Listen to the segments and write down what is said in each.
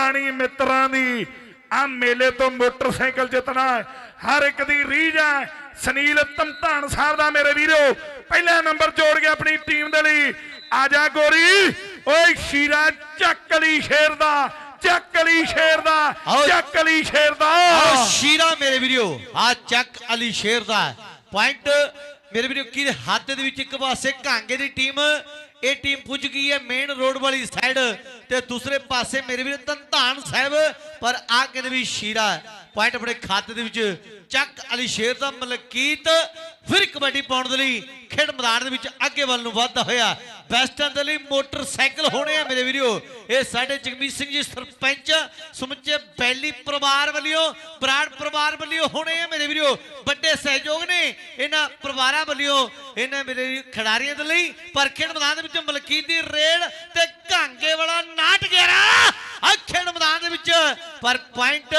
ਰਾਣੀ ਮਿੱਤਰਾਂ ਦੀ ਆ ਮੇਲੇ ਤੋਂ ਮੋਟਰਸਾਈਕਲ ਜਿੱਤਣਾ ਹਰ ਇੱਕ ਦੀ ਰੀਝ ਹੈ। ਸੁਨੀਲ ਧਮਧਾਨ ਸਾਹਿਬ ਦਾ ਮੇਰੇ ਵੀਰੋ ਪਹਿਲਾ ਨੰਬਰ ਜੋੜ ਗਿਆ ਆਪਣੀ ਟੀਮ ਦੇ ਲਈ। ਆ ਜਾ ਗੋਰੀ। ਓਏ ਸ਼ੀਰਾ ਚੱਕ ਲਈ ਸ਼ੇਰ ਦਾ ਚੱਕ ਲਈ ਸ਼ੇਰ ਦਾ। ਚੱਕ ਲਈ ਸ਼ੇਰ ਦਾ। ਆਹ ਸ਼ੀਰਾ ਮੇਰੇ ਵੀਰੋ ਆ ਚੱਕ ਅਲੀ ਸ਼ੇਰ ਦਾ। ਪੁਆਇੰਟ ਮੇਰੇ ਵੀਰੋ ਕੀ ਹੱਥ ਦੇ ਵਿੱਚ ਇੱਕ ਪਾਸੇ ਕਾਂਗੇ ਦੀ ਟੀਮ ਇਹ ਟੀਮ ਪੁੱਜ ਗਈ ਹੈ ਮੇਨ ਰੋਡ ਵਾਲੀ ਸਾਈਡ ਤੇ ਦੂਸਰੇ ਪਾਸੇ ਮੇਰੇ ਵੀਰ ਧੰਧਾਨ ਸਾਹਿਬ, ਪਰ ਆ ਕਹਿੰਦੇ ਵੀ ਸ਼ੀਰਾ ਪੁਆਇੰਟ ਆਪਣੇ ਖਾਤੇ ਦੇ ਵਿੱਚ, ਚੱਕ ਅਲੀ ਸ਼ੇਰ ਦਾ ਮਲਕੀਤ ਫਿਰ ਕਬੱਡੀ ਪਾਉਣ ਦੇ ਲਈ ਖੇਡ ਮੈਦਾਨ ਦੇ ਵਿੱਚ ਅੱਗੇ ਵੱਲ ਨੂੰ ਵੱਧਦਾ ਹੋਇਆ। ਬੈਸਟਾਂ ਦੇ ਲਈ ਮੋਟਰਸਾਈਕਲ ਹੋਣੇ ਆ ਮੇਰੇ ਵੀਰੋ। ਇਹ ਸਾਡੇ ਜਗਮੀਤ ਸਿੰਘ ਜੀ ਸਰਪੰਚ, ਸਮੁੱਚੇ ਬੈਲੀ ਪਰਿਵਾਰ ਵੱਲੋਂ ਬਰਾੜ ਪਰਿਵਾਰ ਵੱਲੋਂ ਹੋਣੇ ਆ ਮੇਰੇ ਵੀਰੋ। ਵੱਡੇ ਸਹਿਯੋਗ ਨੇ ਇਹਨਾਂ ਪਰਿਵਾਰਾਂ ਵੱਲੋਂ, ਇਹਨਾਂ ਮੇਰੇ ਖਿਡਾਰੀਆਂ ਦੇ ਲਈ। ਪਰ ਖੇਡ ਮੈਦਾਨ ਦੇ ਵਿੱਚ ਮਲਕੀਤ ਦੀ ਰੇ ਤੇ ਘਾਂਗੇ ਵਾਲਾ ਨਾਟ ਗਿਆਰਾ ਆ ਖੇਡ ਮੈਦਾਨ ਦੇ ਵਿੱਚ ਪਰ ਪੁਆਇੰਟ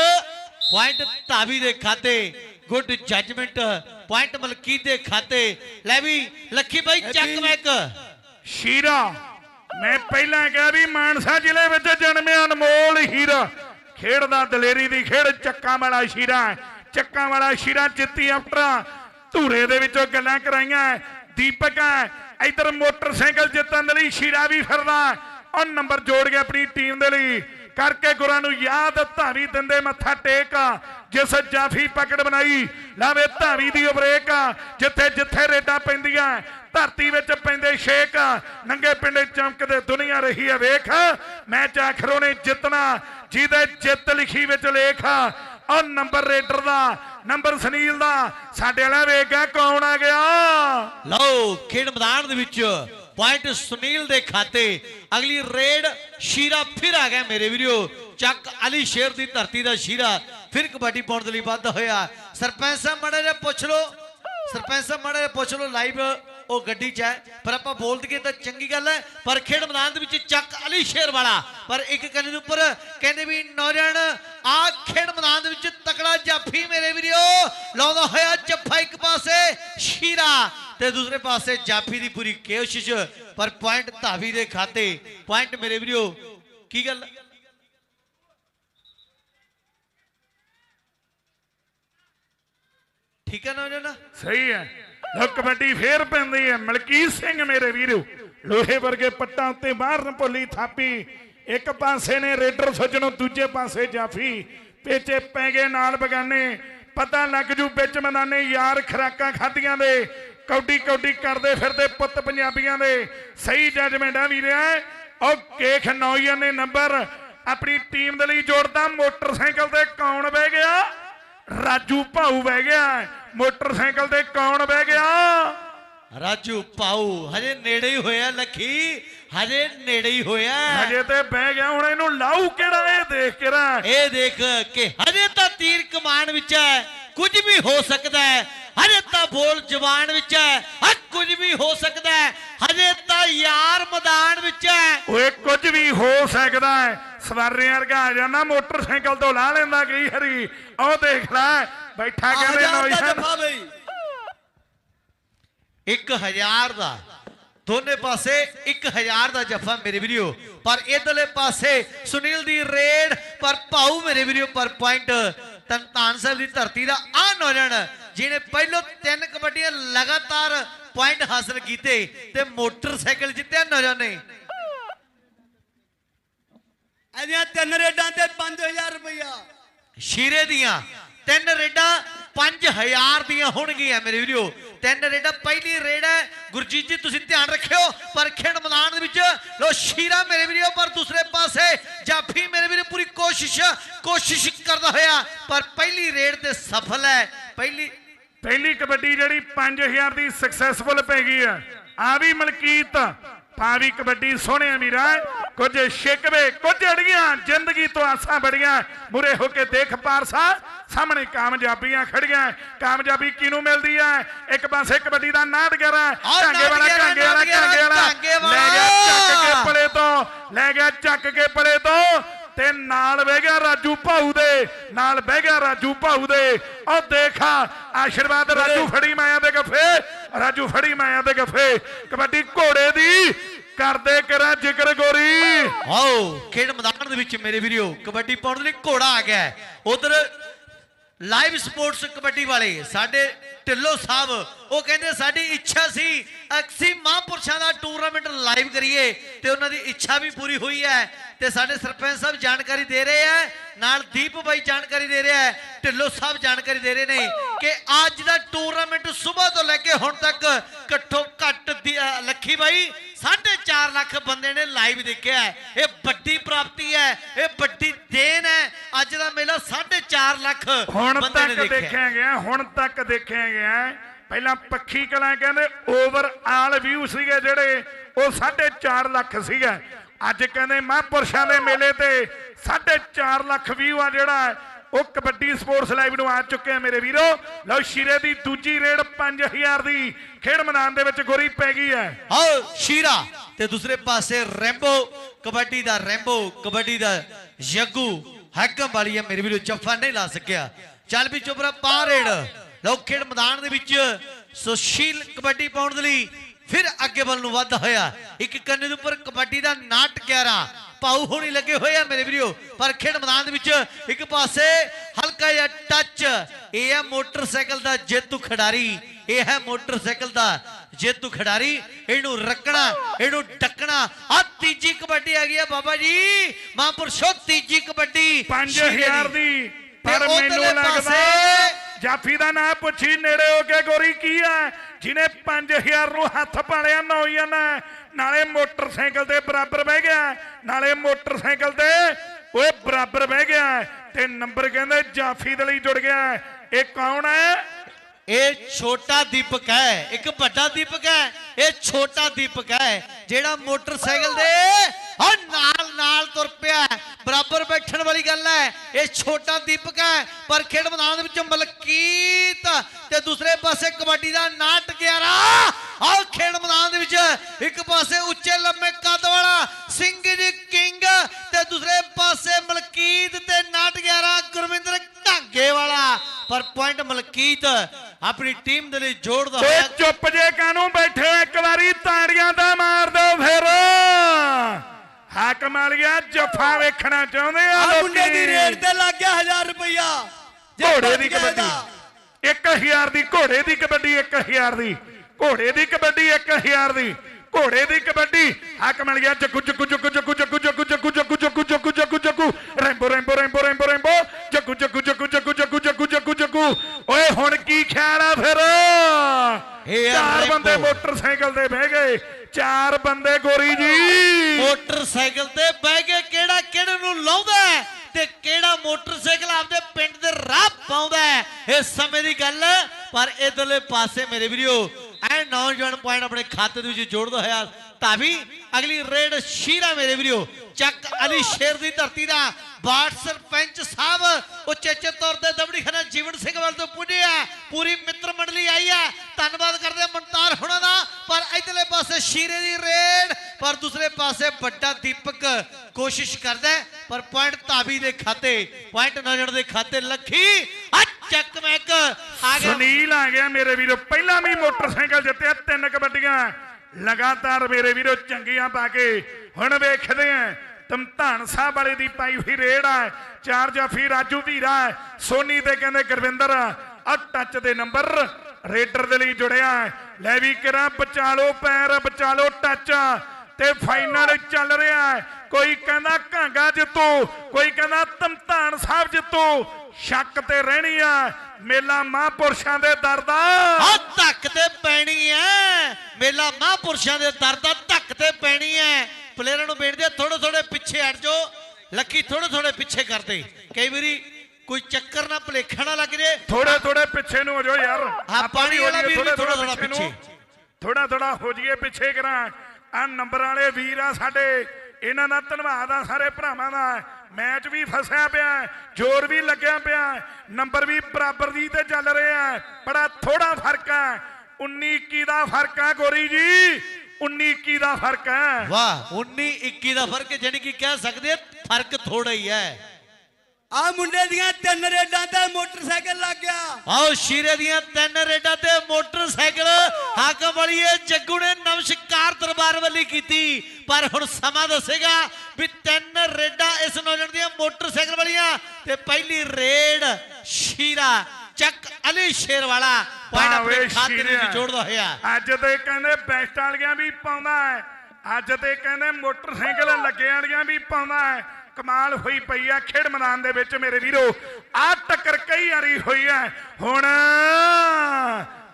ਪੁਆਇੰਟ ਧਾਵੀ ਦੇ ਖਾਤੇ ਗੁੱਡ ਜੱਜਮੈਂਟ ਪੁਆਇੰਟ ਮਲਕੀਤ ਦੇ ਖਾਤੇ ਲੈ ਵੀ ਲੱਖੀ ਬਾਈ ਚੱਕ ਮੈਕ ਸ਼ੀਰਾ ਮੈਂ ਪਹਿਲਾਂ ਕਿਹਾ ਵੀ ਮਾਨਸਾ ਜ਼ਿਲ੍ਹੇ ਵਿੱਚ ਜਨਮਿਆ ਅਨਮੋਲ ਹੀਰਾ ਖੇਡਦਾ ਦਲੇਰੀ ਦੀ ਖੇਡ ਚੱਕਾਂ ਵਾਲਾ ਸ਼ੀਰਾ। ਚੱਕਾਂ ਵਾਲਾ ਸ਼ੀਰਾ ਜਿੱਤੀ ਆਫਟਰਾਂ ਧੂਰੇ ਦੇ ਵਿੱਚੋਂ ਗੱਲਾਂ ਕਰਾਈਆਂ। ਦੀਪਕ ਹੈ ਇਧਰ ਮੋਟਰਸਾਈਕਲ ਜਿੱਤਣ ਦੇ ਲਈ ਸ਼ੀਰਾ ਵੀ ਫਿਰਦਾ। ਉਹ ਨੰਬਰ ਜੋੜ ਗਿਆ ਆਪਣੀ ਟੀਮ ਦੇ ਲਈ ਕਰਕੇ ਗੁਰਾਂ ਨੂੰ ਯਾਦ ਧਾਵੀ ਦਿੰਦੇ ਮੱਥਾ ਟੇਕ ਜਿਸ ਜਾਫੀ ਪਕੜ ਬਣਾਈ, ਲਾਵੇ ਧਾਵੀ ਦੀ ਬ੍ਰੇਕ ਜਿੱਥੇ ਜਿੱਥੇ ਰੇਡਾਂ ਪੈਂਦੀਆਂ, ਧਰਤੀ ਵਿੱਚ ਪੈਂਦੇ ਸ਼ੇਕ ਨੰਗੇ ਪਿੰਡੇ ਚਮਕਦੇ ਦੁਨੀਆ ਰਹੀ ਹੈ ਵੇਖ। ਮੈਚ ਆਖਰੋਂ ਨੇ ਜਿੱਤਣਾ, ਜਿਹਦੇ ਜਿੱਤ ਲਿਖੀ ਵਿੱਚ ਲੇਖ ਉਹ ਨੰਬਰ ਰੇਡਰ ਦਾ, ਨੰਬਰ ਸੁਨੀਲ ਦਾ। ਸਾਡੇ ਵਾਲਾ ਵੇਖਿਆ ਕੌਣ ਆ ਗਿਆ। ਲਓ, ਖੇਡ ਮੈਦਾਨ ਦੇ ਵਿੱਚ ਪੁਆਇੰਟ ਸੁਨੀਲ ਦੇ ਖਾਤੇ, ਅਗਲੀ ਰੇਡ ਸ਼ੀਰਾ ਫਿਰ ਆ ਗਿਆ ਮੇਰੇ ਵੀਰੋ। ਚੱਕ ਅਲੀ ਸ਼ੇਰ ਦੀ ਧਰਤੀ ਦਾ ਸ਼ੀਰਾ, ਫਿਰ ਕਬੱਡੀ ਪਾਉਣ ਦੇ ਲਈ ਵੱਧ ਹੋਇਆ। ਸਰਪੰਚ ਸਾਹਿਬ ਮੜੇ ਜਿਹਾ ਪੁੱਛ ਲਓ, ਸਰਪੰਚ ਸਾਹਿਬ ਮੜੇ ਜਿਹਾ ਪੁੱਛ ਲਓ ਲਾਈਵ ਉਹ ਗੱਡੀ 'ਚ ਹੈ। ਪਰ ਆਪਾਂ ਬੋਲ ਦਈਏ ਤਾਂ ਚੰਗੀ ਗੱਲ ਹੈ। ਪਰ ਖੇਡ ਮੈਦਾਨ ਦੇ ਵਿੱਚ ਚੱਕ ਅਲੀ ਸ਼ੇਰ ਵਾਲਾ। ਪਰ ਇੱਕ ਕੰਨ ਦੇ ਉੱਪਰ ਕਹਿੰਦੇ ਵੀ ਨੌਜਵਾਨ, ਆ ਖੇਡ ਮੈਦਾਨ ਦੇ ਵਿੱਚ ਤਕੜਾ ਜਾਫੀ ਮੇਰੇ ਵੀਰੋ। ਲਾਉਂਦਾ ਹੋਇਆ ਜੱਫਾ ਇੱਕ ਪਾਸੇ, ਸ਼ੀਰਾ ਤੇ ਦੂਸਰੇ ਪਾਸੇ ਜਾਫੀ ਦੀ ਪੂਰੀ ਕੋਸ਼ਿਸ਼। ਪਰ ਪੁਆਇੰਟ ਧਾਵੀ ਦੇ ਖਾਤੇ। ਪੁਆਇੰਟ ਮੇਰੇ ਵੀਰੋ, ਕੀ ਗੱਲ? ਠੀਕ ਹੈ ਨੌਜਵਾਨ? ਸਹੀ ਹੈ। ਲੋ ਕਬੱਡੀ ਫੇਰ ਪੈਂਦੀ ਹੈ। ਮਲਕੀਤ ਸਿੰਘ ਮੇਰੇ ਵੀਰੋ, ਲੋਹੇ ਵਰਗੇ ਪੱਟਾਂ ਉੱਤੇ ਬਾਹਰ ਨੂੰ ਥਾਪੀ। ਇੱਕ ਪਾਸੇ ਨੇ ਰੇਡਰ ਸੱਜਣੋਂ ਦੂਜੇ ਪਾਸੇ ਜਾਫੀ। ਪੇਚੇ ਪੈ ਗਏ ਨਾਲ ਬਗਾਨੇ। ਪਤਾ ਲੱਗ ਜੂ ਵਿੱਚ ਮੈਦਾਨੇ ਯਾਰ ਖਰਾਕਾਂ ਖਾਦੀਆਂ ਦੇ। ਕੌਡੀ ਕੌਡੀ ਕਰਦੇ ਫਿਰਦੇ ਪੁੱਤ ਪੰਜਾਬੀਆਂ ਦੇ। ਸਹੀ ਜੱਜਮੈਂਟ ਆ ਵੀਰਿਆ ਉਹ ਕੇਖ ਨੌਜਵਾਨ ਨੇ ਨੰਬਰ। ਆਪਣੀ ਟੀਮ ਦੇ ਲਈ ਜੋੜਦਾ ਮੋਟਰਸਾਈਕਲ ਤੇ ਕੌਣ ਬਹਿ ਗਿਆ? ਰਾਜੂ ਭਾਊ ਬਹਿ ਗਿਆ। ਮੋਟਰਸਾਈਕਲ ਤੇ ਕੌਣ ਬਹਿ ਗਿਆ? ਰਾਜੂ ਪਾਉ ਹਜੇ ਨੇੜੇ ਹੀ ਹੋਇਆ ਲੱਖੀ ਹਜੇ ਨੇੜੇ ਹੀ ਹੋਇਆ। ਹਜੇ ਤੇ ਬਹਿ ਗਿਆ ਹੁਣ ਇਹਨੂੰ ਲਾਊ ਕਿਹੜਾ? ਇਹ ਦੇਖ ਕੇ ਰਾ ਇਹ ਦੇਖ ਕਿ ਹਜੇ ਤਾਂ ਤੀਰ ਕਮਾਨ ਵਿੱਚ ਹੈ ਕੁਝ ਵੀ ਹੋ ਸਕਦਾ ਹੈ। ਹਜੇ ਤਾਂ ਬੋਲ ਜ਼ਬਾਨ ਵਿੱਚ ਹੈ ਹਾਂ ਕੁਝ ਵੀ ਹੋ ਸਕਦਾ ਹੈ। ਹਜੇ ਤਾਂ ਯਾਰ ਮੈਦਾਨ ਵਿੱਚ ਹੈ। ਓਏ ਕੁਝ ਵੀ ਹੋ ਸਕਦਾ ਹੈ। ਸਵਾਰਿਆਂ ਵਰਗਾ ਆ ਜਾਂਦਾ ਮੋਟਰਸਾਈਕਲ ਤੋਂ ਲਾ ਲੈਂਦਾ ਕਈ ਹਰੀ ਉਹ ਦੇਖ ਲੈ ਬੈਠਾ ਕਹਿੰਦੇ ਨੌਜਵਾਨ ਬਈ। 1000 ਦਾ ਦੋਨੇ ਪਾਸੇ 1000 ਦਾ ਜੱਫਾ ਮੇਰੇ ਵੀਰੋ। ਪਰ ਇਧਰਲੇ ਪਾਸੇ ਸੁਨੀਲ ਦੀ ਰੇਡ ਪਰ ਭਾਊ ਮੇਰੇ ਵੀਰੋ ਪਰ ਪੁਆਇੰਟ ਤਨਤਾਨ ਸਾਹਿਬ ਦੀ ਧਰਤੀ ਦਾ ਆ ਨੌਜਵਾਨ ਜਿਹਨੇ ਪਹਿਲੋਂ ਤਿੰਨ ਕਬੱਡੀਆਂ ਲਗਾਤਾਰ ਪੁਆਇੰਟ ਹਾਸਲ ਕੀਤੇ ਤੇ ਮੋਟਰਸਾਈਕਲ ਜਿੱਤਿਆ ਨੌਜਵਾਨ। ਨੇ ਇਹਦੀਆਂ ਤਿੰਨ ਰੇਡਾਂ ਤੇ 5000 ਰੁਪਇਆ ਸ਼ੀਰੇ ਦੀਆਂ ਤਿੰਨ ਰੇਡਾਂ 5000 ਦੀਆਂ ਹੋਣਗੀਆਂ ਮੇਰੇ ਵੀਰੋ। ਤਿੰਨ ਰੇਡਾਂ, ਪਹਿਲੀ ਰੇਡ ਹੈ ਗੁਰਜੀਤ ਜੀ ਤੁਸੀਂ ਧਿਆਨ ਰੱਖਿਓ ਪਰ ਖੇਡ ਮੈਦਾਨ ਦੇ ਵਿੱਚ। ਲੋ ਸ਼ੀਰਾ ਮੇਰੇ ਵੀਰੋ, ਪਰ ਦੂਸਰੇ ਪਾਸੇ ਜਾਫੀ ਮੇਰੇ ਵੀਰੋ, ਪੂਰੀ ਕੋਸ਼ਿਸ਼ ਕੋਸ਼ਿਸ਼ ਕਰਦਾ ਹੋਇਆ, ਪਰ ਪਹਿਲੀ ਰੇਡ ਤੇ ਸਫਲ ਹੈ। ਪਹਿਲੀ ਪਹਿਲੀ ਕਬੱਡੀ ਜਿਹੜੀ 5000 ਦੀ ਸਕਸੈਸਫੁਲ ਪੈ ਗਈ ਆ ਆ ਵੀ ਮਲਕੀਤ ਪਾ ਵੀ ਕਬੱਡੀ ਸੋਹਣਿਆ ਵੀਰਾ। ਕੁਝ ਸ਼ਿਕਵੇ ਕੁਝ ਅੜੀਆਂ ਜ਼ਿੰਦਗੀ ਤੋਂ ਆਸਾਂ ਬੜੀਆਂ। ਮੁਰੇ ਹੋ ਕੇ ਦੇਖ ਪਾਰਸਾ ਸਾਹਮਣੇ ਕਾਮਯਾਬੀਆਂ ਖੜੀਆਂ। ਕਾਮਯਾਬੀ ਕਿਹਨੂੰ ਮਿਲਦੀ ਹੈ ਇੱਕ ਪਾਸੇ ਕਬੱਡੀ ਦਾ ਨਾਟ ਗਰਾ ਢਾਂਗੇ ਵਾਲਾ ਢਾਂਗੇ ਵਾਲਾ ਢਾਂਗੇ ਵਾਲਾ। ਲੈ ਗਿਆ ਚੱਕ ਕੇ ਪਲੇ ਤੋਂ ਲੈ ਗਿਆ ਚੱਕ ਕੇ ਪਲੇ ਤੋਂ। ਤੇ ਨਾਲ ਬਹਿ ਗਿਆ ਰਾਜੂ ਭਾਊ ਦੇ ਨਾਲ ਬਹਿ ਗਿਆ ਰਾਜੂ ਭਾਊ ਦੇ। ਉਹ ਦੇਖਾ ਆਸ਼ੀਰਵਾਦ ਰਾਜੂ ਫੜੀ ਮਾਇਆ ਦੇ ਗੱਫੇ ਰਾਜੂ ਫੜੀ ਮਾਇਆ ਦੇ ਗੱਫੇ। ਕਬੱਡੀ ਘੋੜੇ ਦੀ ਕਰਦੇ ਕਰਾਂ ਜ਼ਿਕਰ ਗੋਰੀ। ਆਓ, ਖੇਡ ਮੈਦਾਨ ਦੇ ਵਿੱਚ ਮੇਰੇ ਵੀਰੋ, ਕਬੱਡੀ ਪਾਉਣ ਦੇ ਲਈ ਘੋੜਾ ਆ ਗਿਆ ਉਧਰ ਲਾਈਵ ਸਪੋਰਟਸ ਕਬੱਡੀ ਵਾਲੇ, ਸਾਡੇ ਢਿੱਲੋਂ ਸਾਹਿਬ, ਉਹ ਕਹਿੰਦੇ ਸਾਡੀ ਇੱਛਾ ਸੀ, ਅਸੀਂ ਮਹਾਂਪੁਰਸ਼ਾਂ ਦਾ ਟੂਰਨਾਮੈਂਟ ਲਾਈਵ ਕਰੀਏ ਤੇ ਉਹਨਾਂ ਦੀ ਇੱਛਾ ਵੀ ਪੂਰੀ ਹੋਈ ਹੈ। ਤੇ ਸਾਡੇ ਸਰਪੰਚ ਸਾਹਿਬ ਜਾਣਕਾਰੀ ਦੇ ਰਹੇ ਆ ਨਾਲ ਦੀਪ ਬਾਈ ਜਾਣਕਾਰੀ ਦੇ ਰਿਹਾ ਹੈ, ਢਿੱਲੋਂ ਸਾਹਿਬ ਜਾਣਕਾਰੀ ਦੇ ਰਹੇ ਨੇ ਕਿ ਅੱਜ ਦਾ ਟੂਰਨਾਮੈਂਟ ਸਵੇਰ ਤੋਂ ਲੈ ਕੇ ਹੁਣ ਤੱਕ ਘੱਟੋ ਘੱਟ ਲੱਖੀ ਬਾਈ 4.5 ਲੱਖ ਬੰਦੇ ਨੇ ਲਾਈਵ ਦੇਖਿਆ। ਇਹ ਵੱਡੀ ਪ੍ਰਾਪਤੀ ਹੈ ਇਹ ਵੱਡੀ ਦੇਣ ਹੈ ਅੱਜ ਦਾ ਮੇਲਾ 4.5 ਲੱਖ ਹੁਣ ਤੱਕ ਦੇਖਿਆ ਦੇਖਿਆ ਗਿਆ ਹੁਣ ਤੱਕ ਦੇਖਿਆ ਗਿਆ ਪਹਿਲਾਂ ਪੱਖੀ ਕਲਾਂ ਕਹਿੰਦੇ ਓਵਰ ਆਲ ਵਿਊ ਸੀਗੇ ਜਿਹੜੇ ਉਹ 4.5 ਲੱਖ ਸੀਗਾ ਅੱਜ ਕਹਿੰਦੇ ਮਹਾਂਪੁਰਸ਼ਾਂ ਦੇ ਮੇਲੇ ਤੇ 4.5 ਲੱਖ ਵਿਊ ਆ ਜਿਹੜਾ ਉਹ ਕਬੱਡੀ ਸਪੋਰਟਸ ਲਾਈਵ ਨੂੰ ਆ ਚੁੱਕੇ ਆ ਮੇਰੇ ਵੀਰੋ। ਲਓ ਸ਼ੀਰੇ ਦੀ ਦੂਜੀ ਰੇਡ 5000 ਦੀ ਖੇਡ ਮੈਦਾਨ ਦੇ ਵਿੱਚ ਗੋਰੀ ਪੈ ਗਈ ਹੈ। ਆਓ ਸ਼ੀਰਾ ਤੇ ਦੂਸਰੇ ਪਾਸੇ ਰੈਂਬੋ। ਕਬੱਡੀ ਦਾ ਰੈਂਬੋ, ਕਬੱਡੀ ਦਾ ਯੱਗੂ। ਹੈਕਮ ਵਾਲੀ ਹੈ ਮੇਰੇ ਵੀਰੋ, ਜੱਫਾ ਨਹੀਂ ਲਾ ਸਕਿਆ। ਚੱਲ ਵੀ ਚੁਬਰਾ ਪਾ ਰੇਡ। ਲਓ ਖੇਡ ਮੈਦਾਨ ਦੇ ਵਿੱਚ ਸੁਸ਼ੀਲ ਕਬੱਡੀ ਪਾਉਣ ਦੇ ਲਈ ਫਿਰ ਅੱਗੇ ਵੱਲ ਨੂੰ ਵੱਧ ਹੋਇਆ। ਇੱਕ ਕੰਨੇ ਦੇ ਉੱਪਰ ਕਬੱਡੀ ਦਾ ਨਾਟ 11 ਪਾਉ ਹੋਣੀ ਲੱਗੇ ਹੋਏ ਆ ਮੇਰੇ ਵੀਰੋ। ਪਰ ਖੇਡ ਮੈਦਾਨ ਦੇ ਵਿੱਚ ਇੱਕ ਪਾਸੇ ਹਲਕਾ ਜਿਹਾ ਟੱਚ ਇਹ ਹੈ ਮੋਟਰਸਾਈਕਲ ਦਾ ਜੇਤੂ ਖਿਡਾਰੀ। ਇਹ ਹੈ ਮੋਟਰਸਾਈਕਲ ਦਾ ਜੇਤੂ ਖਿਡਾਰੀ। ਇਹਨੂੰ ਰੱਖਣਾ ਇਹਨੂੰ ਟੱਕਣਾ ਆ ਤੀਜੀ ਕਬੱਡੀ ਆ ਗਈ ਹੈ ਬਾਬਾ ਜੀ। ਮਹਾਂਪੁਰਸ਼ੋ ਤੀਜੀ ਕਬੱਡੀ। 5000 ਦੀ। ਪਰ ਮੈਨੂੰ ਲੱਗਦਾ ਜਾਫੀ ਦਾ ਨਾਂ ਪੁੱਛੀ ਨੇੜੇ ਹੋ ਕੇ ਗੋਰੀ ਕੀ ਹੈ? ਜਿਹਨੇ 5000 ਨੂੰ ਹੱਥ ਪਾਲਿਆ ਨੌਜਵਾਨ। ਨਾਲੇ ਮੋਟਰਸਾਈਕਲ ਦੇ ਬਰਾਬਰ ਬਹਿ ਗਿਆ। ਨਾਲੇ ਮੋਟਰਸਾਈਕਲ ਤੇ ਓਏ ਬਰਾਬਰ ਬਹਿ ਗਿਆ। ਤੇ ਨੰਬਰ ਕਹਿੰਦੇ ਜਾਫੀ ਦੇ ਲਈ ਜੁੜ ਗਿਆ। ਇਹ ਕੌਣ ਹੈ? ਇਹ ਛੋਟਾ ਦੀਪਕ ਹੈ। ਇੱਕ ਵੱਡਾ ਦੀਪਕ ਹੈ। ਇਹ ਛੋਟਾ ਦੀਪਕ ਹੈ। ਜਿਹੜਾ ਮੋਟਰਸਾਈਕਲ ਦੇ ਆ ਨਾਲ ਨਾਲ ਤੁਰ ਪਿਆ ਹੈ। ਬਰਾਬਰ ਬੈਠਣ ਵਾਲੀ ਗੱਲ ਹੈ ਇਹ ਛੋਟਾ ਦੀਪਕ ਹੈ ਪਰ ਖੇਡ ਮੈਦਾਨ ਦੇ ਵਿੱਚ ਮਲਕੀਤ ਤੇ ਦੂਸਰੇ ਪਾਸੇ ਕਬੱਡੀ ਦਾ ਨਾਟ 11 ਆਹ ਖੇਡ ਮੈਦਾਨ ਦੇ ਵਿੱਚ ਇੱਕ ਪਾਸੇ ਉੱਚੇ ਲੰਮੇ ਕੱਦ ਵਾਲਾ ਸਿੰਘ ਜੀ ਕਿੰਗ ਤੇ ਦੂਸਰੇ ਪਾਸੇ ਮਲਕੀਤ ਤੇ ਨਾਟ 11 ਗੁਰਵਿੰਦਰ ਢਾਂਗੇ ਵਾਲਾ ਪਰ ਪੁਆਇੰਟ ਮਲਕੀਤ ਆਪਣੀ ਟੀਮ ਦੇ ਲਈ ਜੋੜਦਾ ਓਏ ਹੋਇਆ ਚੁੱਪ ਜੇ ਕਾਨੂੰ ਬੈਠੇ ਹੋ? ਇੱਕ ਵਾਰੀ ਤਾੜੀਆਂ ਤਾਂ ਮਾਰ ਦਿਓ ਫਿਰ ਹਾਕਮ ਵਾਲਿਆ ਜੱਫਾ ਵੇਖਣਾ ਚਾਹੁੰਦੇ ਆ ਆ ਮੁੰਡੇ ਦੀ ਲੋਕੀ। ਰੇਟ ਤੇ ਲੱਗ ਗਿਆ 1000 ਰੁਪਇਆ ਘੋੜੇ ਦੀ ਕਬੱਡੀ ਇਹਦਾ। 1000 ਦੀ ਘੋੜੇ ਦੀ ਕਬੱਡੀ 1000 ਦੀ ਘੋੜੇ ਦੀ ਕਬੱਡੀ 1000 ਦੀ ਘੋੜੇ ਦੀ ਕਬੱਡੀ ਹੱਕ ਮਿਲ ਗਿਆ Jaggu Jaggu Jaggu Jaggu Jaggu Jaggu Jaggu Jaggu Jaggu Jaggu Jaggu Jaggu Rambo Rambo Rambo Rambo Rambo Jaggu Jaggu Jaggu Jaggu Jaggu Jaggu Jaggu Jaggu ਓਏ ਹੁਣ ਕੀ ਖਿਆਲ ਆ ਫਿਰ ਚਾਰ। ਬੰਦੇ ਮੋਟਰਸਾਈਕਲ ਤੇ ਬਹਿ ਗਏ ਚਾਰ ਬੰਦੇ ਗੋਰੀ ਮੋਟਰਸਾਈਕਲ ਤੇ ਬਹਿ ਕੇ ਕਿਹੜਾ ਕਿਹੜੇ ਨੂੰ ਲਾਉਂਦਾ ਤੇ ਕਿਹੜਾ ਮੋਟਰਸਾਈਕਲ ਆਪਦੇ ਪਿੰਡ ਦੇ ਰਾਹ ਪਾਉਂਦਾ ਇਹ ਸਮੇਂ ਦੀ ਗੱਲ ਪਰ ਇਧਰਲੇ ਪਾਸੇ ਮੇਰੇ ਵੀਰੋ, ਐ ਨੌਜਵਾਨ ਪੁਆਇੰਟ ਆਪਣੇ ਖਾਤੇ ਦੇ ਵਿੱਚ ਜੋੜਦਾ ਹੋਇਆ ਧਾਵੀ ਅਗਲੀ ਰੇਡ ਸ਼ੀਰਾ ਮੇਰੇ ਵੀਰੋ, ਚੱਕ ਅਲੀ ਸ਼ੇਰ ਦੀ ਧਰਤੀ ਦਾ ਬਾਟ ਸਰਪੰਚ ਸਾਹਿਬ ਉਚੇਚੇ ਤੌਰ ਤੇ ਦਬੜੀ ਖਾਨਾ ਜੀਵਨ ਸਿੰਘ ਵੱਲ ਤੋਂ ਪੁੱਜਿਆ ਪੂਰੀ ਮਿੱਤਰ ਮੰਡਲੀ ਆਈ ਹੈ ਧੰਨਵਾਦ ਕਰਦੇ ਹਾਂ ਮਨਤਾਰ ਹੁਣਾਂ ਦਾ, ਪਰ ਇਧਰਲੇ ਪਾਸੇ ਸ਼ੀਰੇ ਦੀ ਰੇਡ ਪਰ ਦੂਸਰੇ ਪਾਸੇ ਵੱਡਾ ਦੀਪਕ ਕੋਸ਼ਿਸ਼ ਕਰਦਾ ਪਰ ਪੁਆਇੰਟ ਧਾਬੀ ਦੇ ਖਾਤੇ ਪੁਆਇੰਟ ਨੌਜਣ ਦੇ ਖਾਤੇ, ਲੱਖੀ ਚੱਕ ਮੈਕ ਆ ਗਿਆ। ਸੁਨੀਲ ਆ ਗਿਆ ਮੇਰੇ ਵੀਰੋ, ਪਹਿਲਾਂ ਵੀ ਮੋਟਰਸਾਈਕਲ ਜਿੱਤਿਆ, ਤਿੰਨ ਕਬੱਡੀਆਂ। ਲਗਾਤਾਰ ਮੇਰੇ ਵੀਰੋ, ਚੰਗੀਆਂ ਪਾ ਕੇ ਹੁਣ ਵੇਖਦੇ ਆਂ ਤਮਧਾਨ ਸਾਹਿਬ ਵਾਲੇ ਦੀ ਪਾਈ ਹੋਈ ਰੇਡ ਆ, ਚਾਰ ਜਾਫੀ ਰਾਜੂ ਵੀਰਾ ਸੋਨੀ ਤੇ ਕਹਿੰਦੇ ਗੁਰਵਿੰਦਰ ਆ ਟੱਚ ਦੇ ਨੰਬਰ ਰੇਡਰ ਦੇ ਲਈ ਜੁੜਿਆ ਲੈ ਵੀ ਕਰਾਂ, ਬਚਾ ਲਓ, ਪੈਰ ਬਚਾ ਲਓ ਟੱਚ ਤੇ ਫਾਈਨਲ ਚੱਲ ਰਿਹਾ ਹੈ। ਕੋਈ ਕਹਿੰਦਾ ਘਾਂਗਾ ਜਿੱਤੂ ਕੋਈ ਕਹਿੰਦਾ ਤਮਧਾਨ ਸਾਹਿਬ ਜਿੱਤੂ ਸ਼ੱਕ ਤੇ ਰਹਿਣੀ ਆ ਮੇਲਾ ਮਹਾਂਪੁਰਸ਼ਾਂ ਦੇ ਦਰ ਦਾ। ਆ ਧੱਕ ਤੇ ਪੈਣੀ ਐ ਮੇਲਾ ਮਹਾਂਪੁਰਸ਼ਾਂ ਦੇ ਦਰ ਦਾ ਧੱਕ ਤੇ ਪੈਣੀ ਐ ਪਲੇਅਰਾਂ ਨੂੰ ਬੇਨਤੀ ਥੋੜੇ ਥੋੜੇ ਪਿੱਛੇ ਹਟ ਜਾਓ। ਲੱਕੀ ਥੋੜੇ ਥੋੜੇ ਪਿੱਛੇ ਕਰਦੇ। ਕਈ ਵਾਰੀ ਕੋਈ ਚੱਕਰ ਨਾ ਭਲੇਖਾ ਨਾ ਲੱਗ ਜੇ। ਥੋੜੇ ਥੋੜੇ ਪਿੱਛੇ ਨੂੰ ਹੋ ਜਾਓ ਯਾਰ। ਹਾਂ, ਪਾਣੀ ਵਾਲਾ ਵੀਰ ਵੀ ਥੋੜ੍ਹਾ ਥੋੜ੍ਹਾ ਨੂੰ। ਥੋੜਾ ਥੋੜਾ ਹੋ ਜਾਈਏ ਪਿੱਛੇ ਕਰਾਂ। ਆ ਨੰਬਰ ਵਾਲੇ ਵੀਰ ਆ ਸਾਡੇ ਇਹਨਾਂ ਦਾ ਧੰਨਵਾਦ ਆ ਸਾਰੇ ਭਰਾਵਾਂ ਦਾ। ਮੈਚ ਵੀ ਫਸਿਆ ਪਿਆ ਜ਼ੋਰ ਵੀ ਲੱਗਿਆ ਪਿਆ। ਨੰਬਰ ਵੀ ਬਰਾਬਰ ਦੀ ਤੇ ਚੱਲ ਰਿਹਾ ਬੜਾ ਥੋੜਾ ਫ਼ਰਕ ਹੈ। 19 21 ਦਾ ਫ਼ਰਕ ਹੈ ਗੋਰੀ ਜੀ। 19 21 ਦਾ ਫ਼ਰਕ ਹੈ। ਵਾਹ 19 21 ਦਾ ਫ਼ਰਕ ਜਾਨੀ ਕਿ ਕਹਿ ਸਕਦੇ ਆ, ਫ਼ਰਕ ਥੋੜਾ ਹੀ ਹੈ। ਆ ਮੁੰਡੇ ਦੀਆਂ ਤਿੰਨ ਰੇਡਾਂ ਤੇ ਮੋਟਰਸਾਈਕਲ ਲੱਗ ਗਿਆ। ਆਓ ਸ਼ੀਰੇ ਦੀਆਂ ਤਿੰਨ ਰੇਡਾਂ ਤੇ ਮੋਟਰਸਾਈਕਲ। ਹਾਕਮ ਵਾਲੀਏ ਜੱਗੂ ਨੇ ਨਮਸਕਾਰ ਦਰਬਾਰ ਵੱਲੀ ਕੀਤੀ ਪਰ ਹੁਣ ਸਮਾਂ ਦੱਸੇਗਾ ਵੀ ਤਿੰਨ ਰੇਡਾਂ ਇਸ ਨੌਜਵਾਨ ਦੀਆਂ ਮੋਟਰਸਾਈਕਲ ਵਾਲੀਆਂ ਤੇ ਪਹਿਲੀ ਰੇਡ ਸ਼ੀਰਾ ਚੱਕ ਅਲੀ ਸ਼ੇਰ ਵਾਲਾ ਪੁਆਇੰਟ ਆਪਣੇ ਖਾਤੇ ਨੂੰ ਸ਼ੀਰਿਆ। ਜੋੜਦਾ ਹੋਇਆ। ਅੱਜ ਤੇ ਕਹਿੰਦੇ ਬੈਸਟ ਵਾਲੀਆਂ ਵੀ ਪਾਉਂਦਾ ਹੈ। ਅੱਜ ਤੇ ਕਹਿੰਦੇ ਮੋਟਰਸਾਈਕਲ ਲੱਗੇ ਵਾਲੀਆਂ ਵੀ ਪਾਉਂਦਾ ਹੈ। ਕਮਾਲ ਹੋਈ ਪਈ ਆ। ਖੇਡ ਮੈਦਾਨ ਦੇ ਵਿੱਚ ਮੇਰੇ ਵੀਰੋ ਆ ਟੱਕਰ ਕਈ ਵਾਰੀ ਹੋਈ ਹੈ ਹੁਣ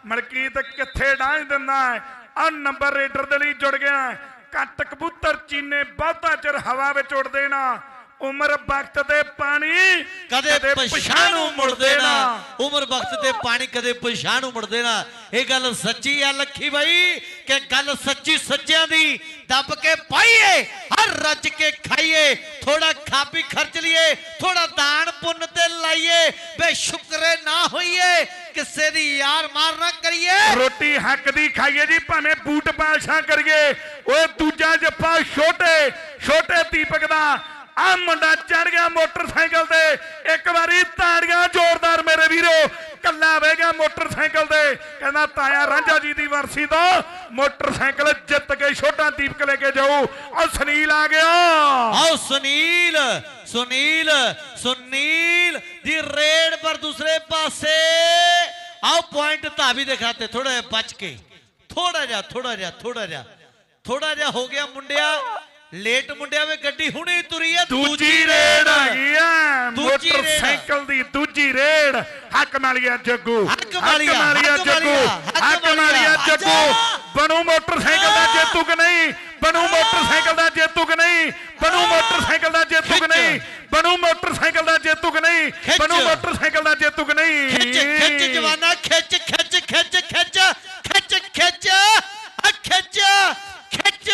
ਮਲਕੀਤ ਕਿੱਥੇ ਡਾਂਝ ਦਿੰਦਾ ਹੈ ਆ ਨੰਬਰ ਰੇਡਰ ਦੇ ਲਈ ਜੁੜ ਗਿਆ। ਕੱਟ ਕਬੂਤਰ ਚੀਨੇ ਬਹੁਤਾ ਚਿਰ ਹਵਾ ਵਿੱਚ ਉੱਡਦੇ ਨਾ ਉਮਰ ਵਕਤ ਤੇ ਪਾਣੀ ਕਦੇ ਪਛਾਣ ਨੂੰ ਮੁੜਦੇ ਨਾ। ਉਮਰ ਵਕਤ ਤੇ ਪਾਣੀ ਕਦੇ ਪਛਾਣ ਨੂੰ ਮੁੜਦੇ ਨਾ। ਇਹ ਗੱਲ ਸੱਚੀ ਆ ਲੱਖੀ ਬਾਈ ਕਿ ਗੱਲ ਸੱਚੀ ਸੱਚਿਆਂ ਦੀ। ਦੱਬ ਕੇ रज के खाइए, थोड़ा खा भी खर्च लिए, थोड़ा दान पुन ते लाइए बे शुक्र ना होइए किसे दी यार मार ना करिए। रोटी हक दी खाइए जी, भावे बूट पाशा करिए, ओए दूजा जप्पा छोटे छोटे दीपक दा ਆ ਮੁੰਡਾ ਚੜ ਗਿਆ ਮੋਟਰਸਾਈਕਲ ਤੇ। ਇੱਕ ਵਾਰੀ ਤਾੜੀਆਂ ਜ਼ੋਰਦਾਰ ਮੇਰੇ ਵੀਰੋ, ਕੱਲਾ ਬਹਿ ਮੋਟਰਸਾਈਕਲ ਤੇ। ਕਹਿੰਦਾ, ਤਾਇਆ ਰਾਂਝਾ ਜੀ ਦੀ ਵਰਸੀ ਤੋਂ ਮੋਟਰਸਾਈਕਲ ਜਿੱਤ ਕੇ ਛੋਟਾ ਦੀਪਕ ਲੈ ਕੇ ਜਾਊ। ਉਹ ਸੁਨੀਲ ਆ ਗਿਆ। ਆਓ ਸੁਨੀਲ ਸੁਨੀਲ ਸੁਨੀਲ ਦੀ ਰੇਡ ਪਰ ਦੂਸਰੇ ਪਾਸੇ। ਆਓ ਪੁਆਇੰਟ ਧਾਵੀ ਦੇ ਖਾਤੇ ਥੋੜਾ ਜਿਹਾ ਬਚ ਕੇ। ਥੋੜਾ ਜਿਹਾ ਥੋੜਾ ਜਿਹਾ ਥੋੜਾ ਜਿਹਾ। ਥੋੜਾ ਜਿਹਾ ਹੋ ਗਿਆ ਮੁੰਡਿਆ। ਲੇਟ ਮੁੰਡਿਆ ਵੇ ਗੱਡੀ ਹੁਣੇ ਤੁਰੀ ਹੈ ਦੂਜੀ ਰੇਡ ਹੈਗੀ ਆ। ਮੋਟਰਸਾਈਕਲ ਦੀ ਦੂਜੀ ਰੇਡ ਹੱਕ ਮਾਲੀਆ ਜੱਗੂ ਹੱਕ ਹੱਕ ਜੱਗੂ ਹੱਕ ਮਾਲੀਆ। ਜੱਗੂ। ਬਣੂ ਮੋਟਰਸਾਈਕਲ ਦਾ ਜੇਤੂ ਕਿ ਨਹੀਂ? ਬਣੂ ਮੋਟਰਸਾਈਕਲ ਦਾ ਜੇਤੂ ਕਿ ਨਹੀਂ? ਬਣੂ ਮੋਟਰਸਾਈਕਲ ਦਾ ਜੇਤੂ ਕਿ। ਨਹੀਂ? ਬਣੂ ਮੋਟਰਸਾਈਕਲ ਦਾ ਜੇਤੂ ਕਿ ਨਹੀਂ। ਬਣੂ ਮੋਟਰਸਾਈਕਲ ਦਾ ਜੇਤੂ ਕਿ ਨਹੀਂ? ਖਿੱਚ ਖਿੱਚ ਜਵਾਨਾ ਖਿੱਚ ਖਿੱਚ ਖਿੱਚ ਖਿੱਚ ਖਿੱਚ ਖਿੱਚ ਆ ਖਿੱਚ ਖਿੱਚ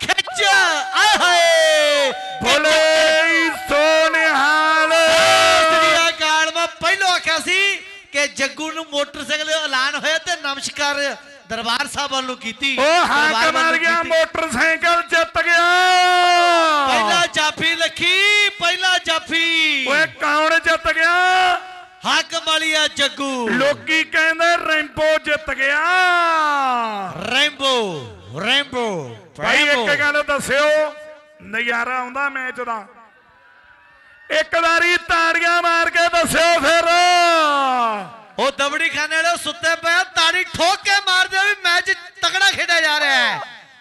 ਖਿੱਚ ਆਏ ਹਾਏ ਬੋਲੇ ਸੋਨਿਹਾਲ ਸ੍ਰੀ ਅਕਾਲ ਮੈਂ ਪਹਿਲਾਂ ਆਖਿਆ ਸੀ ਕਿ ਜੱਗੂ ਨੂੰ ਮੋਟਰਸਾਈਕਲ ਦਾ ਐਲਾਨ ਹੋਇਆ ਤੇ ਨਮਸਕਾਰ ਦਰਬਾਰ ਸਾਹਿਬ ਵੱਲੋਂ ਕੀਤੀ। ਉਹ ਹੱਕ ਮਾਰ ਗਿਆ। ਮੋਟਰਸਾਈਕਲ ਜਿੱਤ ਗਿਆ। ਪਹਿਲਾ ਜਾਫੀ ਲੱਖੀ ਪਹਿਲਾ ਜਾਫੀ। ਓਏ ਕੌਣ ਜਿੱਤ ਗਿਆ? ਹੱਕ ਮਾਲੀਆ ਜੱਗੂ। ਲੋਕੀ ਕਹਿੰਦੇ ਰੈਂਬੋ ਜਿੱਤ ਗਿਆ। ਰੈਂਬੋ ਰੈਂਬੋ ਭਾਈ। ਇੱਕ ਗੱਲ ਦੱਸਿਓ ਨਜ਼ਾਰਾ ਆਉਂਦਾ ਮੈਚ ਦਾ। ਇੱਕ ਵਾਰੀ ਤਾੜੀਆਂ ਮਾਰ ਕੇ ਦੱਸਿਓ ਫਿਰ। ਉਹ ਦਬੜੀ ਖਾਨੇ ਵਾਲੇ ਸੁੱਤੇ ਪਏ ਤਾੜੀ ਠੋਕ ਕੇ ਮਾਰਦੇ ਵੀ ਮੈਚ ਤਗੜਾ ਖੇਡਿਆ ਜਾ ਰਿਹਾ ਹੈ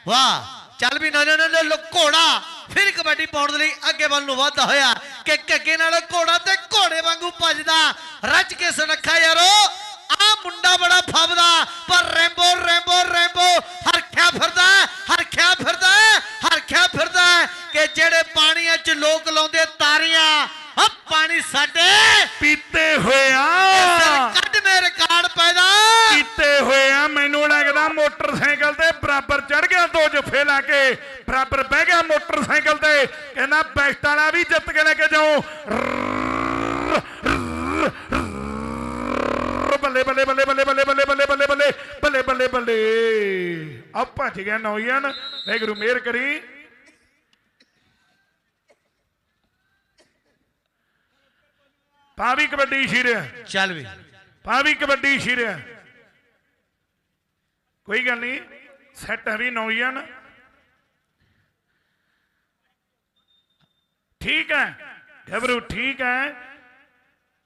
ਵਾਹ ਚੱਲ ਵੀ ਨੌਜਵਾਨਾਂ ਦੇ ਲੋ ਘੋੜਾ। ਫਿਰ ਕਬੱਡੀ ਪਾਉਣ ਦੇ ਲਈ ਅੱਗੇ ਵੱਲ ਨੂੰ ਵਾਧਾ ਹੋਇਆ ਕਿ ਘੱਗੇ ਨਾਲ ਘੋੜਾ ਤੇ ਘੋੜੇ ਵਾਂਗੂ ਭੱਜਦਾ। ਰੱਜ ਕੇ ਸੁਨੱਖਾ ਯਾਰੋ ਆ ਮੁੰਡਾ ਬੜਾ ਫੱਬਦਾ ਪਰ ਰੈਂਬੋ ਰੈਂਬੋ ਰੈਂਬੋ ਹਰਖਿਆ ਫਿਰਦਾ ਹਰਖਿਆ ਫਿਰਦਾ ਹਰਖਿਆ ਫਿਰਦਾ ਕਿ ਜਿਹੜੇ ਪਾਣੀਆਂ 'ਚ ਲੋਕ ਲਾਉਂਦੇ ਤਾਰੀਆਂ ਆ ਪਾਣੀ ਸਾਡੇ ਪੀਤੇ ਹੋਇਆ ਕੱਢ ਮੇ ਰਿਕਾਰਡ ਪੈਦਾ ਕੀਤੇ ਹੋਏ ਆ ਮੈਨੂੰ ਲੱਗਦਾ ਮੋਟਰਸਾਈਕਲ ਤੇ ਬਰਾਬਰ ਚੜ ਗਿਆ ਦੋ ਕੇ ਬਰਾਬਰ ਬਹਿ ਗਿਆ ਮੋਟਰਸਾਈਕਲ ਤੇ ਕਹਿੰਦਾ ਬੈਸਟ ਵਾਲਾ ਵੀ ਜਿੱਤ ਕੇ ਲੈ ਕੇ ਜਾਉ ਬੱਲੇ ਬੱਲੇ ਬੱਲੇ ਬੱਲੇ ਬੱਲੇ ਬੱਲੇ ਬੱਲੇ ਬੱਲੇ ਬੱਲੇ ਬੱਲੇ ਬੱਲੇ ਬੱਲੇ ਆ ਭੱਜ ਗਿਆ ਨੌਜਵਾਨ ਵਾਹਿਗੁਰੂ ਮਿਹਰ ਕਰੀ ਪਾਵੀ ਕਬੱਡੀ ਸ਼ੀਰਿਆ ਚੱਲ ਵੀ ਪਾ ਵੀ ਕਬੱਡੀ ਸ਼ੀਰਿਆ ਕੋਈ ਗੱਲ ਨਹੀਂ ਸੈੱਟ ਹੈ ਵੀ ਨੌਜਵਾਨ ਠੀਕ ਹੈ। ਘਬਰੂ ਠੀਕ ਹੈ।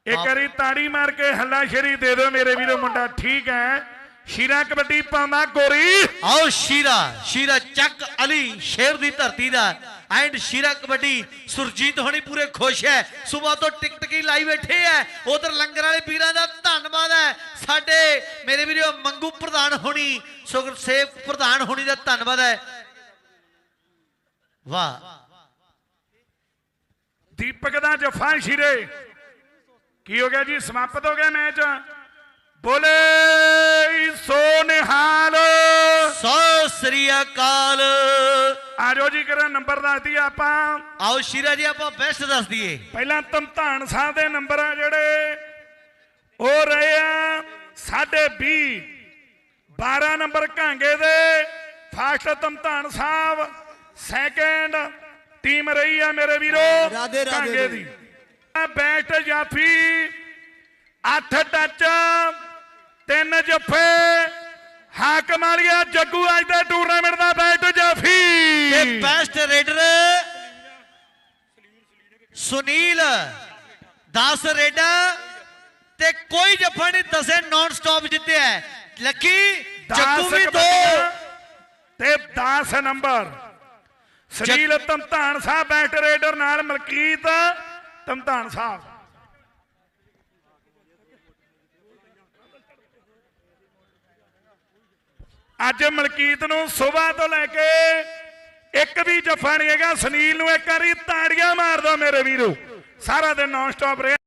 ਇੱਕ ਵਾਰੀ ਤਾੜੀ ਮਾਰ ਕੇ ਹੱਲਾ ਸ਼ੇਰੀ ਦੇ ਦਿਓ ਮੇਰੇ ਵੀਰੋ ਮੁੰਡਾ ਠੀਕ ਹੈ। ਸ਼ੀਰਾ ਕਬੱਡੀ ਪਾਉਂਦਾ ਗੋਰੀ। ਆਓ ਸ਼ੀਰਾ ਸ਼ੀਰਾ ਚੱਕ ਅਲੀ ਸ਼ੇਰ ਦੀ ਧਰਤੀ ਦਾ। ਐਂਡ ਸ਼ੀਰਾ ਕਬੱਡੀ ਸੁਰਜੀਤ ਹੋਣੀ ਪੂਰੇ ਖੁਸ਼ ਹੈ। ਸਵੇਰ ਤੋਂ ਟਿਕ ਟਿਕੀ ਲਾਈ ਬੈਠੇ ਹੈ। ਉਧਰ ਲੰਗਰ ਵਾਲੇ ਵੀਰਾਂ ਦਾ ਧੰਨਵਾਦ ਹੈ। ਸਾਡੇ ਮੇਰੇ ਵੀਰੋ ਮੰਗੂ ਪ੍ਰਧਾਨ ਹੋਣੀ ਸੁਗਰ ਸੇਵ ਪ੍ਰਧਾਨ ਹੋਣੀ ਦਾ ਧੰਨਵਾਦ ਹੈ। ਵਾਹ। ਦੀਪਕ ਦਾ ਜਫਾ ਸ਼ੀਰੇ। ਕੀ ਹੋ ਗਿਆ ਜੀ? ਸਮਾਪਤ ਹੋ ਗਿਆ ਮੈਚ? ਬੋਲੇ ਸੋ ਨਿਹਾਲ। ਸੋ ਸ੍ਰੀ ਅਕਾਲ। ਆਜੋ ਜੀ ਕਰਾਂ ਨੰਬਰ ਦੱਸ ਦਈਏ ਆਪਾਂ। ਆਓ ਸ਼ੀਰਾ ਜੀ ਆਪਾਂ ਬੈਸਟ ਦੱਸ ਦਈਏ। ਪਹਿਲਾਂ ਧਮਧਾਨ ਸਾਹਿਬ ਦੇ ਨੰਬਰ ਆ ਜਿਹੜੇ। ਉਹ ਰਹੇ ਆ ਸਾਢੇ 20 12 ਨੰਬਰ ਕਾਂਗੇ ਦੇ। First Dhamdhan Sahib second team ਰਹੀ ਆ ਮੇਰੇ ਵੀਰੋ। ਰਾਧੇ ਰਾਧੇ ਕਾਂਗੇ ਦੀ। ਬੈਟ ਜਾਫੀ ਅੱਠ ਟੱਚ ਤਿੰਨ ਜੱਫੇ। ਹਾਕਮ ਵਾਲੀਆ ਜੱਗੂ ਅੱਜ ਦਾ ਟੂਰਨਾਮੈਂਟ ਦਾ ਬੈਟ ਤੇ ਜਾਫੀ ਬੈਸਟ ਰੇਡਰ ਸੁਨੀਲ 10 ਰੇਡਾ ਤੇ ਕੋਈ ਜੱਫਾ ਨਹੀਂ ਦਸੇ ਨਾਨ ਸਟਾਪ ਜਿੱਤਿਆ ਹੈ। ਲੱਕੀ ਜੱਗੂ ਵੀ ਦੋ। ਤੇ 10 number. Sunil Tamtan Sahib best raider ਨਾਲ ਮਲਕੀਤ ਤਮਤਾਨ ਸਾਹਿਬ। ਅੱਜ ਮਲਕੀਤ ਨੂੰ ਸਵੇਰ ਤੋਂ ਲੈ ਕੇ ਇੱਕ ਵੀ ਜੱਫਾ ਨਹੀਂ ਹੈਗਾ ਸੁਨੀਲ ਨੂੰ ਇੱਕ ਵਾਰੀ ਤਾੜੀਆਂ ਮਾਰ ਦੋ ਮੇਰੇ ਵੀਰੋ। ਸਾਰਾ ਦਿਨ ਨਾਨ ਸਟਾਪ ਰਿਹਾ।